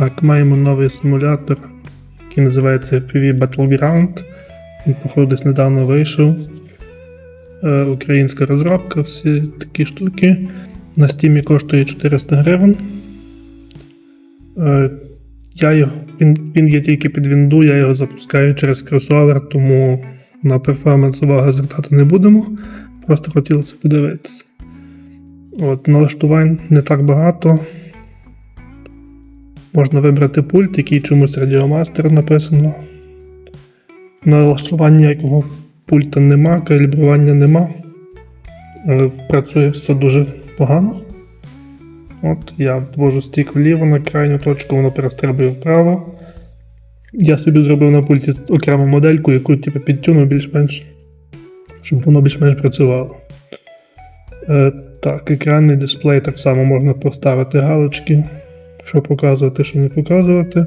Так, маємо новий симулятор, який називається FPV Battleground. Він, походу, десь недавно вийшов. Е, українська розробка, всі такі штуки. На стімі коштує 400 гривень. Е, я його, він, він є тільки під Windows, я його запускаю через кросовер, тому на перформанс увагу звертати не будемо. Просто хотілося подивитися. От, налаштувань не так багато. Можна вибрати пульт, який чомусь Radiomaster написано. Налаштування якого пульта нема, калібрування нема. Е, Працює все дуже погано. От я ввожу стік вліво на крайню точку, воно перестрибує вправо. Я собі зробив на пульті окрему модельку, яку типу, підтягнув більш-менш, щоб воно більш-менш працювало. Е, так, екранний дисплей так само можна поставити галочки, що показувати, що не показувати.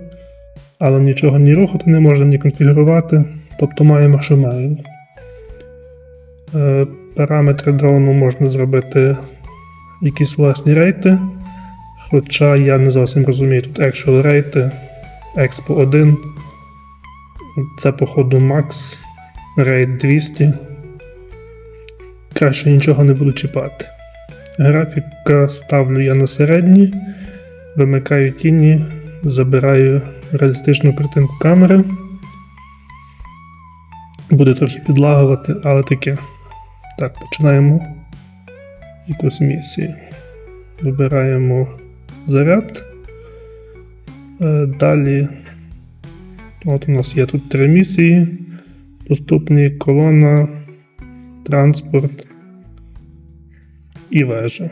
Але нічого ні рухати не можна, ні конфігурувати. Тобто маємо, що маємо. Е, параметри дрону можна зробити якісь власні рейти. Хоча я не зовсім розумію, тут actual рейти, Expo 1. Це, походу, Max рейд 200. Краще нічого не буду чіпати. Графіка ставлю я на середній, вимикаю тіні, забираю реалістичну картинку камери. Буде трохи підлагувати, але таке. Так, починаємо якусь місію. Вибираємо заряд. Е, Далі. От у нас є тут три місії. Доступні колона, транспорт і вежа.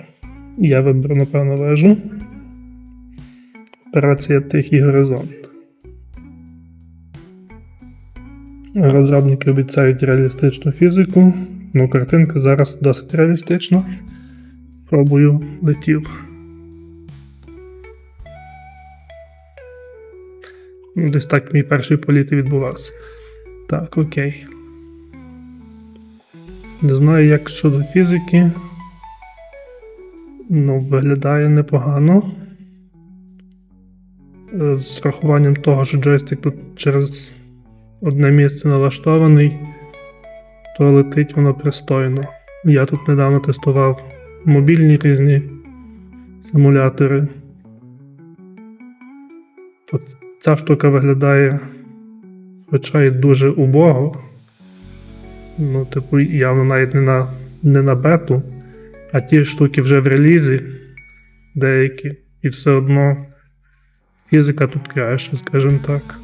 Я виберу, напевно, вежу. Операція Тихий горизонт. Розробники обіцяють реалістичну фізику. Ну, картинка зараз досить реалістична. Пробую летів. Ну, Десь так мій перший політ відбувався. Так, окей. Не знаю, як щодо фізики. Ну, виглядає непогано. Е, З рахуванням того, що джойстик тут через одне місце налаштований, то летить воно пристойно. Я тут недавно тестував мобільні різні симулятори. То ця штука виглядає, хоча й дуже убого. Ну, типу, явно навіть не на, не на бету, а ті штуки вже в релізі деякі. І все одно фізика тут краще, скажімо так.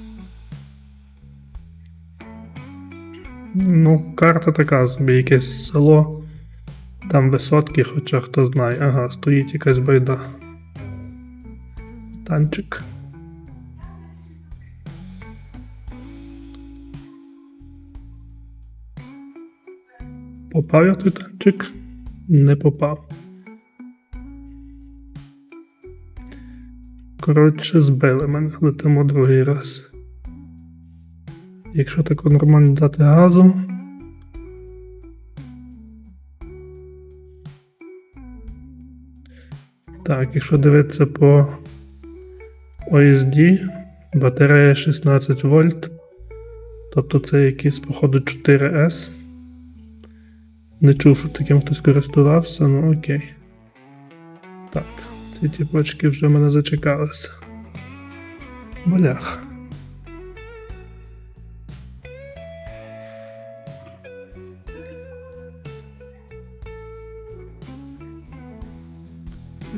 Ну, карта така собі, якесь село. Там висотки, хоча хто знає. Ага, стоїть якась байда. Танчик. Попав я той танчик? Не попав. Коротше, збили мене, летимо другий раз. Якщо тако нормально дати газу. Так, якщо дивитися по OSD, батарея 16 вольт. Тобто це якийсь, походу, 4S. Не чув, що таким хтось користувався, ну окей. Так, ці тіпочки вже мене зачекалися. Бляха.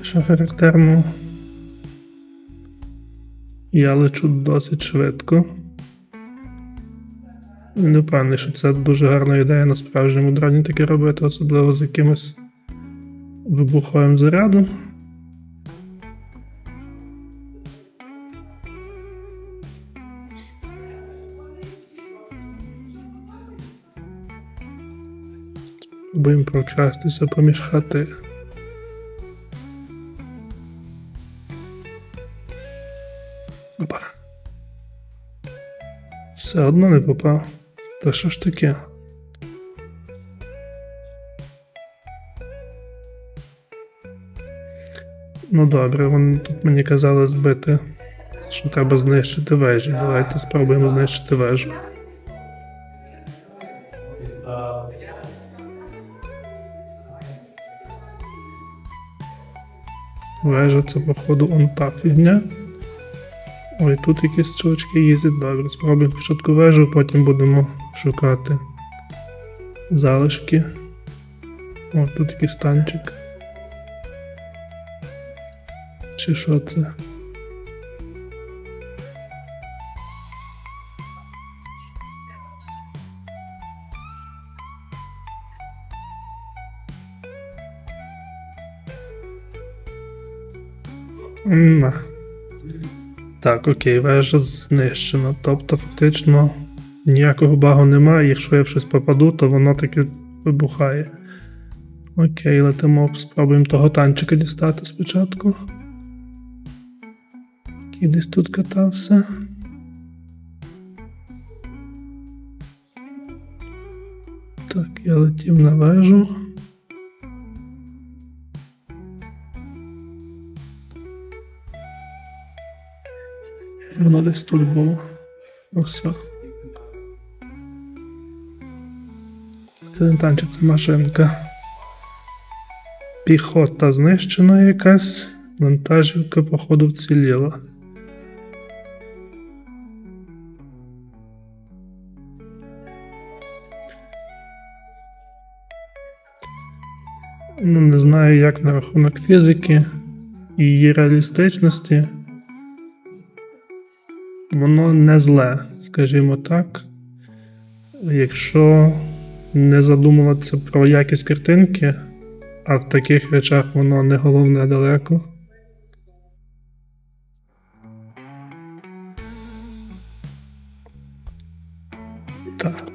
Що характерно, я лечу досить швидко. Не впевнений, що це дуже гарна ідея на справжньому дроні таке робити, особливо з якимось вибуховим зарядом. Будемо прокрастися поміж хати. Опа. Все одно не попав. Та що ж таке? Ну добре, вони тут мені казали збити що треба знищити вежі. Давайте спробуємо знищити вежу. Вежа це, походу, он та фігня. Ой, тут якісь чувачки їздять. Добре, спробуємо спочатку вежу, потім будемо шукати залишки. О, тут якийсь танчик. Чи що це? Так, окей, вежа знищена. Тобто, фактично ніякого багу немає. Якщо я в щось попаду, то воно таки вибухає. Окей, летимо, спробуємо того танчика дістати спочатку. Який десь тут катався. Так, я летів на вежу. Тут було. Ось. Це не танчик, це машинка. Піхота знищена якась. Вантажівка, походу, вціліла. Ну, не знаю, як на рахунок фізики і її реалістичності. Воно не зле, скажімо так. Якщо не задумуватися про якість картинки, а в таких речах воно не головне далеко. Так.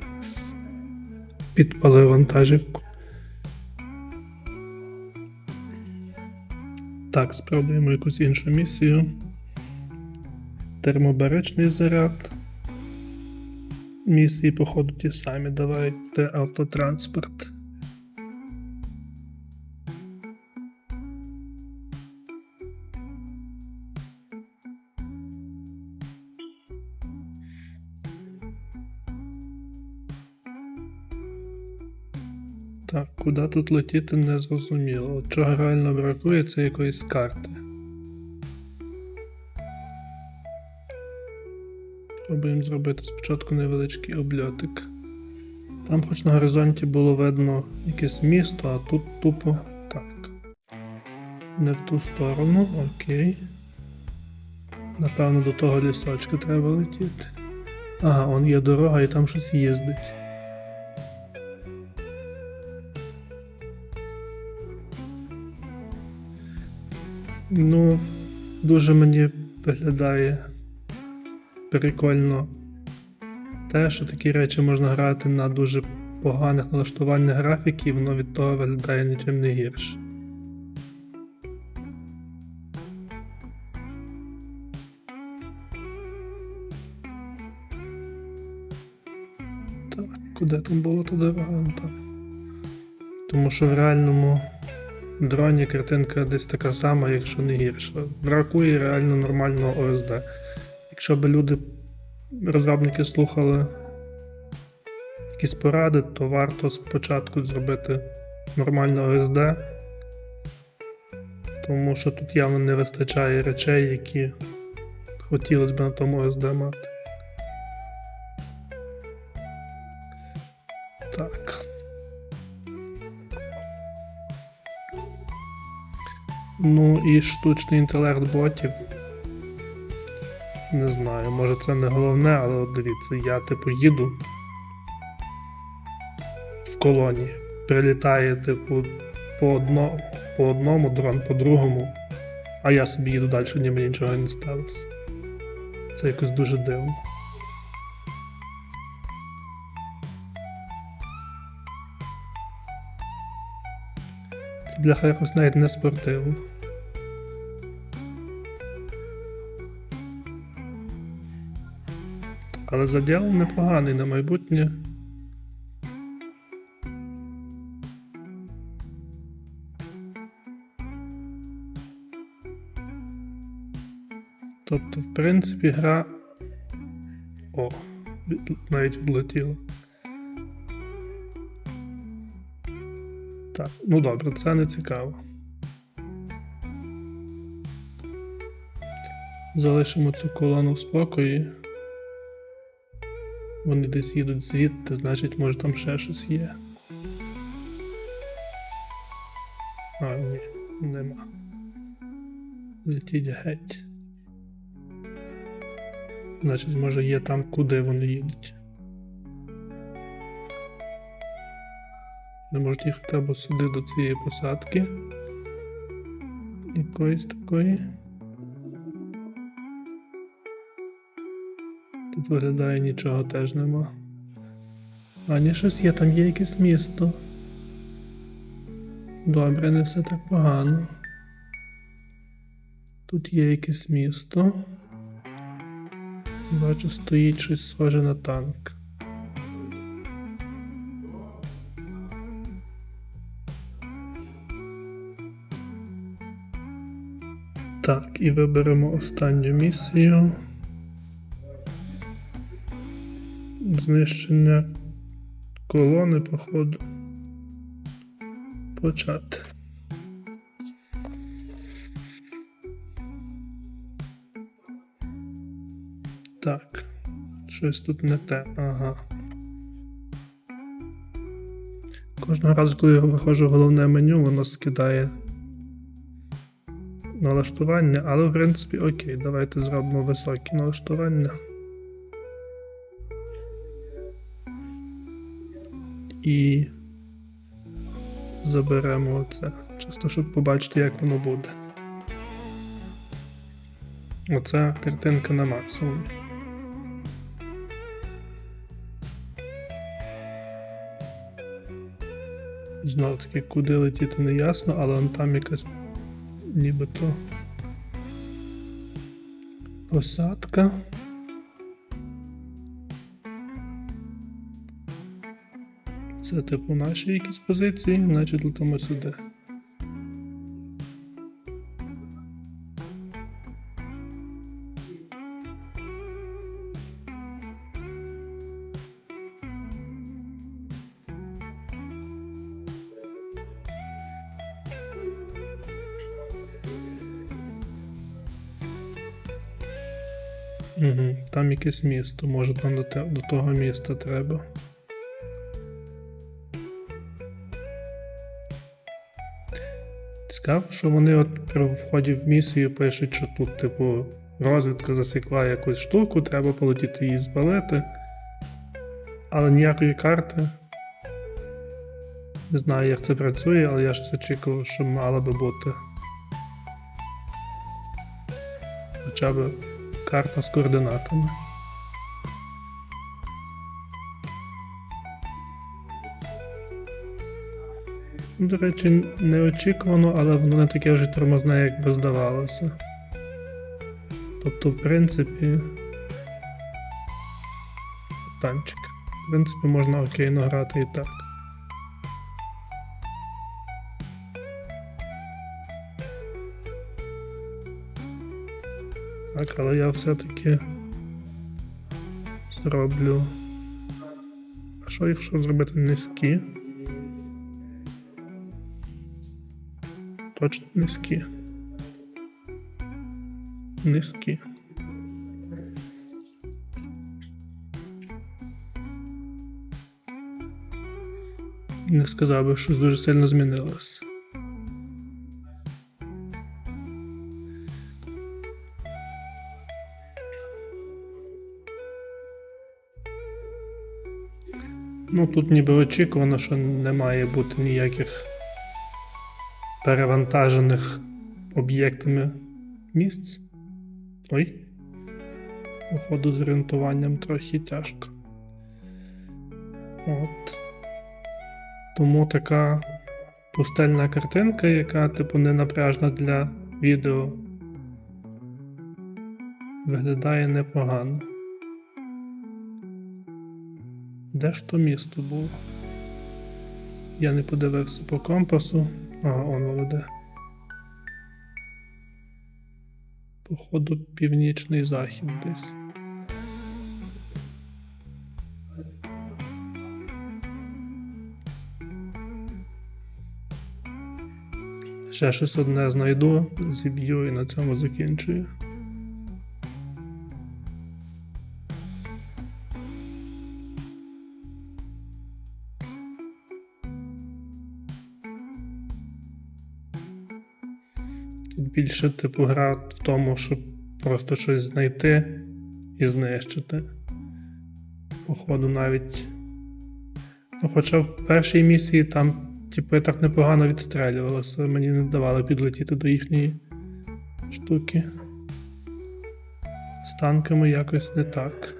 Підпалив вантажівку. Так, спробуємо якусь іншу місію. Термобаричний заряд. Місії, походу, ті самі. Давайте автотранспорт. Так, куди тут летіти не зрозуміло. От чого реально бракує, це якоїсь карти. Пробуємо зробити спочатку невеличкий обльотик. Там хоч на горизонті було видно якесь місто, а тут тупо так. Не в ту сторону, окей. Напевно, до того лісочка треба летіти. Ага, он є дорога і там щось їздить. Ну, дуже мені виглядає прикольно те, що такі речі можна грати на дуже поганих налаштуваннях графіки, і воно від того виглядає нічим не гірше. Так, куди там було та дорога? Тому що в реальному дроні картинка десь така сама, якщо не гірша. Бракує реально нормального ОСД. Якщо б люди, розробники слухали якісь поради, то варто спочатку зробити нормальне ОСД, тому що тут явно не вистачає речей, які хотілося б на тому ОСД мати. Так. Ну і штучний інтелект ботів. Не знаю, може це не головне, але от дивіться, я типу їду в колоні. Прилітає, типу, по, одно, по одному дрон, по другому, а я собі їду далі, ні мені нічого не сталося. Це якось дуже дивно. Це бляха якось навіть не спортивно. Але заділ непоганий на майбутнє. Тобто, в принципі, гра. О, навіть відлетіло. Так, ну добре, це не цікаво. Залишимо цю колону в спокої. Вони десь їдуть звідти, значить, може там ще щось є. А, ні, нема. Летіть геть. Значить, може є там, куди вони їдуть. Не можуть їхати або сюди до цієї посадки. Якоїсь такої. Виглядає нічого теж нема. А ні, щось є, там є якесь місто. Добре, не все так погано. Тут є якесь місто. Бачу, стоїть щось схоже на танк. Так, і виберемо останню місію. Знищення колони, походу. Почати. Так. Щось тут не те. Ага. Кожного разу, коли я виходжу в головне меню, воно скидає налаштування, але в принципі окей, давайте зробимо високі налаштування. І заберемо оце. Чисто, щоб побачити, як воно буде. Оце картинка на максимум. Знову таки, куди летіти не ясно, але вон там якась нібито посадка. Це типу наші якісь позиції, значить летимо сюди. Там якесь місто, може там до, те, до того міста треба. Цікаво, що вони от при вході в місію пишуть, що тут, типу, розвідка засікла якусь штуку, треба полетіти її звалити. Але ніякої карти. Не знаю, як це працює, але я ж очікував, що мала би бути. Хоча б карта з координатами. До речі, неочікувано, але воно не таке вже тормозне, як би здавалося. Тобто, в принципі. Танчик. В принципі, можна окейно грати і так. Так, але я все-таки зроблю. А що якщо зробити низькі? Точно низькі. Низькі. Не сказав би, щось дуже сильно змінилось. Ну тут ніби очікувано, що не має бути ніяких перевантажених об'єктами місць. Ой. Походу з орієнтуванням трохи тяжко. От. Тому така пустельна картинка, яка, типу, не напряжна для відео. Виглядає непогано. Де ж то місто було? Я не подивився по компасу. Ага, воно веде. Походу, північний захід десь. Ще щось одне знайду, зіб'ю і на цьому закінчую. Більше типу гра в тому, щоб просто щось знайти і знищити. Походу, навіть. Ну, хоча в першій місії там, типу, я так непогано відстрелювалося, мені не давали підлетіти до їхньої штуки. З танками якось не так.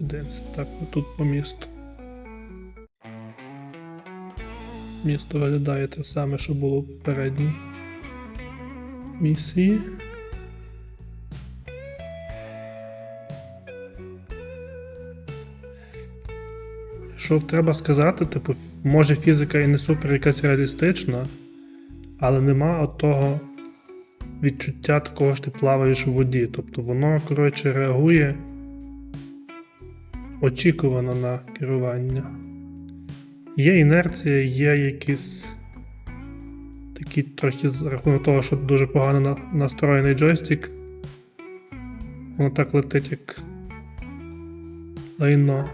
Йдемося так отут по місту. Місто виглядає те саме, що було в попередній місії. Що треба сказати, типу, може фізика і не супер якась реалістична, але нема того відчуття такого, що ти плаваєш у воді. Тобто воно, коротше, реагує очікувано на керування. Є інерція, є якісь такі трохи за рахунок того, що дуже погано настроєний джойстик. Воно так летить, як лайно.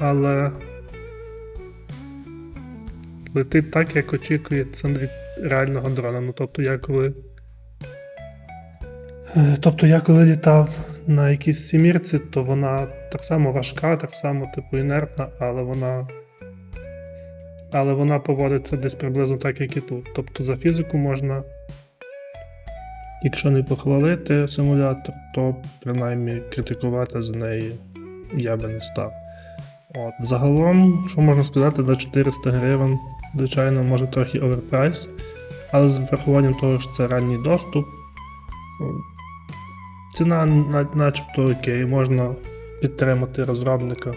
Але летить так, як очікується від реального дрона. Ну, тобто я коли. Е, Тобто я коли літав на якійсь сімірці, то вона так само важка, так само, типу, інертна, але вона. Але вона поводиться десь приблизно так, як і тут. Тобто за фізику можна, якщо не похвалити симулятор, то принаймні критикувати за неї я би не став. От. Загалом, що можна сказати, за 400 гривень, звичайно, може трохи оверпрайс, але з врахуванням того, що це ранній доступ, ціна начебто окей, можна підтримати розробника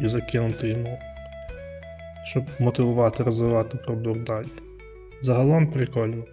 і закинути йому, щоб мотивувати розвивати продукт далі. Загалом прикольно.